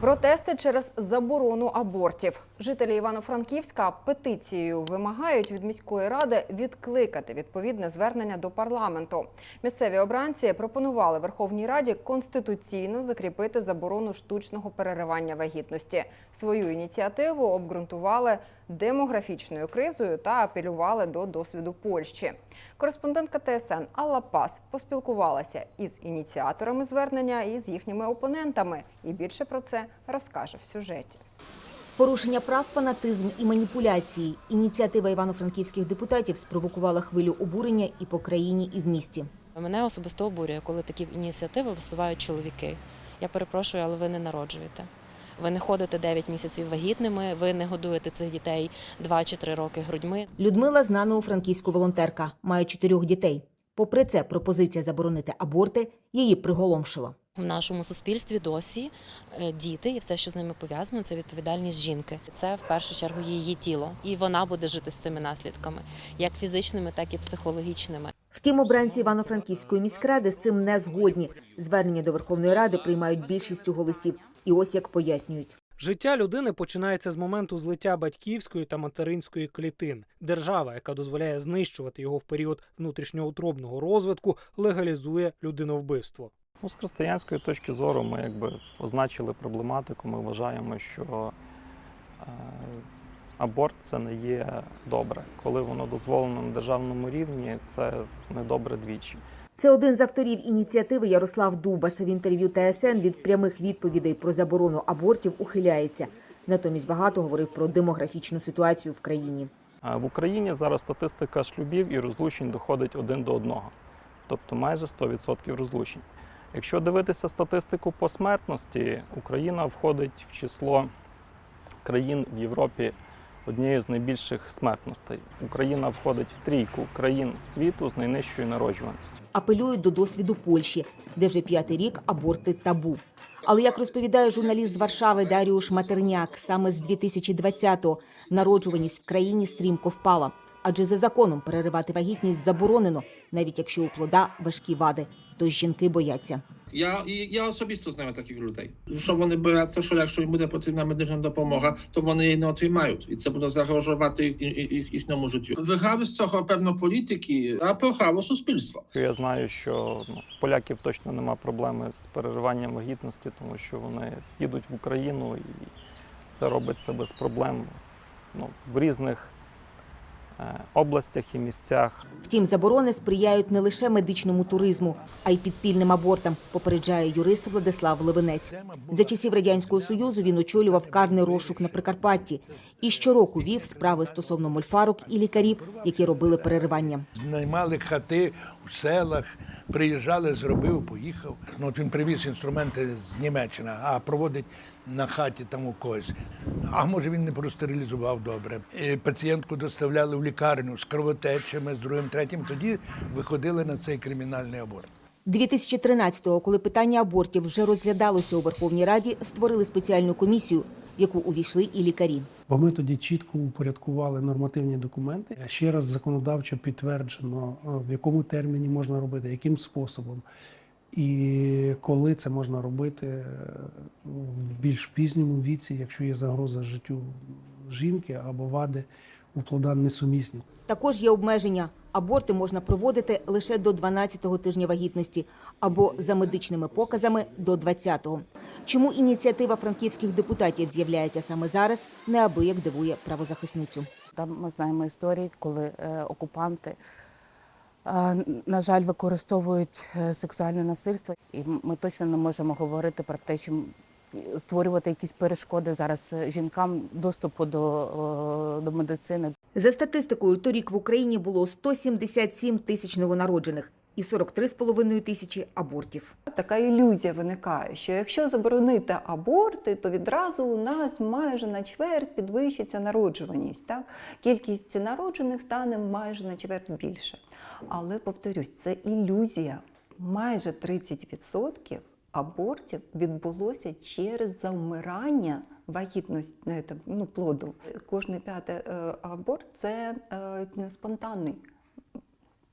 Протести через заборону абортів. Жителі Івано-Франківська петицією вимагають від міської ради відкликати відповідне звернення до парламенту. Місцеві обранці пропонували Верховній Раді конституційно закріпити заборону штучного переривання вагітності. Свою ініціативу обґрунтували демографічною кризою та апелювали до досвіду Польщі. Кореспондентка ТСН Алла Пас поспілкувалася із ініціаторами звернення і з їхніми опонентами. І більше про це розкаже в сюжеті. Порушення прав, фанатизм і маніпуляції. Ініціатива івано-франківських депутатів спровокувала хвилю обурення і по країні, і в місті. Мене особисто обурює, коли такі ініціативи висувають чоловіки. Я перепрошую, але ви не народжуєте. Ви не ходите 9 місяців вагітними, ви не годуєте цих дітей 2 чи 3 роки грудьми. Людмила знана у франківську волонтерка, має чотирьох дітей. Попри це, пропозиція заборонити аборти її приголомшила. В нашому суспільстві досі е, діти і все, що з ними пов'язано, це відповідальність жінки. Це в першу чергу її тіло, і вона буде жити з цими наслідками, як фізичними, так і психологічними. Втім, обранці Івано-Франківської міськради з цим не згодні. Звернення до Верховної Ради приймають більшістю голосів. І ось як пояснюють. Життя людини починається з моменту злиття батьківської та материнської клітин. Держава, яка дозволяє знищувати його в період внутрішньоутробного розвитку, легалізує людиновбивство. Ну, з християнської точки зору ми якби означили проблематику. Ми вважаємо, що е, аборт це не є добре. Коли воно дозволено на державному рівні, це не добре двічі. Це один з авторів ініціативи Ярослав Дубас. В інтерв'ю ТСН від прямих відповідей про заборону абортів ухиляється. Натомість багато говорив про демографічну ситуацію в країні. В Україні зараз статистика шлюбів і розлучень доходить один до одного, тобто майже 100% розлучень. Якщо дивитися статистику по смертності, Україна входить в число країн в Європі однією з найбільших смертностей. Україна входить в трійку країн світу з найнижчою народжуваністю. Апелюють до досвіду Польщі, де вже п'ятий рік аборти табу. Але як розповідає журналіст з Варшави Даріуш Матерняк, саме з 2020-го народжуваність в країні стрімко впала. Адже за законом переривати вагітність заборонено, навіть якщо у плода важкі вади. Тож жінки бояться. Я, я особисто знаю таких людей. Що вони бояться, що якщо їм буде потрібна медична допомога, то вони її не отримають, і це буде загрожувати їх, їх, їх, їхньому життю. Виграли з цього певно політики, а програло суспільство. Я знаю, що ну, поляків точно нема проблеми з перериванням вагітності, тому що вони їдуть в Україну і це робиться без проблем ну, в різних областях і місцях. Втім, заборони сприяють не лише медичному туризму, а й підпільним абортам, попереджає юрист Владислав Левинець. За часів радянського союзу він очолював карний розшук на Прикарпатті і щороку вів справи стосовно мольфарок і лікарів, які робили переривання. Наймали хати в селах, приїжджали, зробив, поїхав. Ну, от він привіз інструменти з Німеччини, а проводить на хаті там у когось. А може він не простерилізував добре. І пацієнтку доставляли в лікарню з кровотечами, з другим, третім. Тоді виходили на цей кримінальний аборт. 2013-го, коли питання абортів вже розглядалося у Верховній Раді, створили спеціальну комісію, в яку увійшли і лікарі. Бо ми тоді чітко упорядкували нормативні документи. Ще раз законодавчо підтверджено, е, в якому терміні можна робити, яким способом. І коли це можна робити е, в більш пізньому віці, якщо є загроза життю жінки або вади у плода несумісні. Також є обмеження. Аборти можна проводити лише до 12-го тижня вагітності або за медичними показами до 20-го. Чому ініціатива франківських депутатів з'являється саме зараз, неабияк дивує правозахисницю. Там ми знаємо історії, коли е, окупанти, е, на жаль, використовують е, сексуальне насильство, і ми точно не можемо говорити про те, що створювати якісь перешкоди зараз е, жінкам доступу до, е, до медицини. За статистикою, торік в Україні було 177 тисяч новонароджених і 43,5 тисячі абортів. Така ілюзія виникає, що якщо заборонити аборти, то відразу у нас майже на чверть підвищиться народжуваність. Так? Кількість народжених стане майже на чверть більше. Але повторюсь, це ілюзія. Майже 30% абортів відбулося через завмирання вагітності е, ну, плоду. Кожний п'ятий е, аборт це е, спонтанний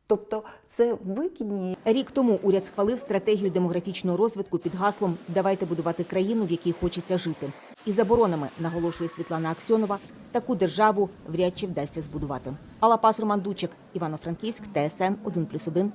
Тобто це вигідні Рік тому уряд схвалив стратегію демографічного розвитку під гаслом Давайте будувати країну, в якій хочеться жити. І заборонами, наголошує Світлана Аксьонова, таку державу вряд чи вдасться збудувати. Алла Пас, Роман Дучик, Івано-Франківськ, ТСН 1+,1,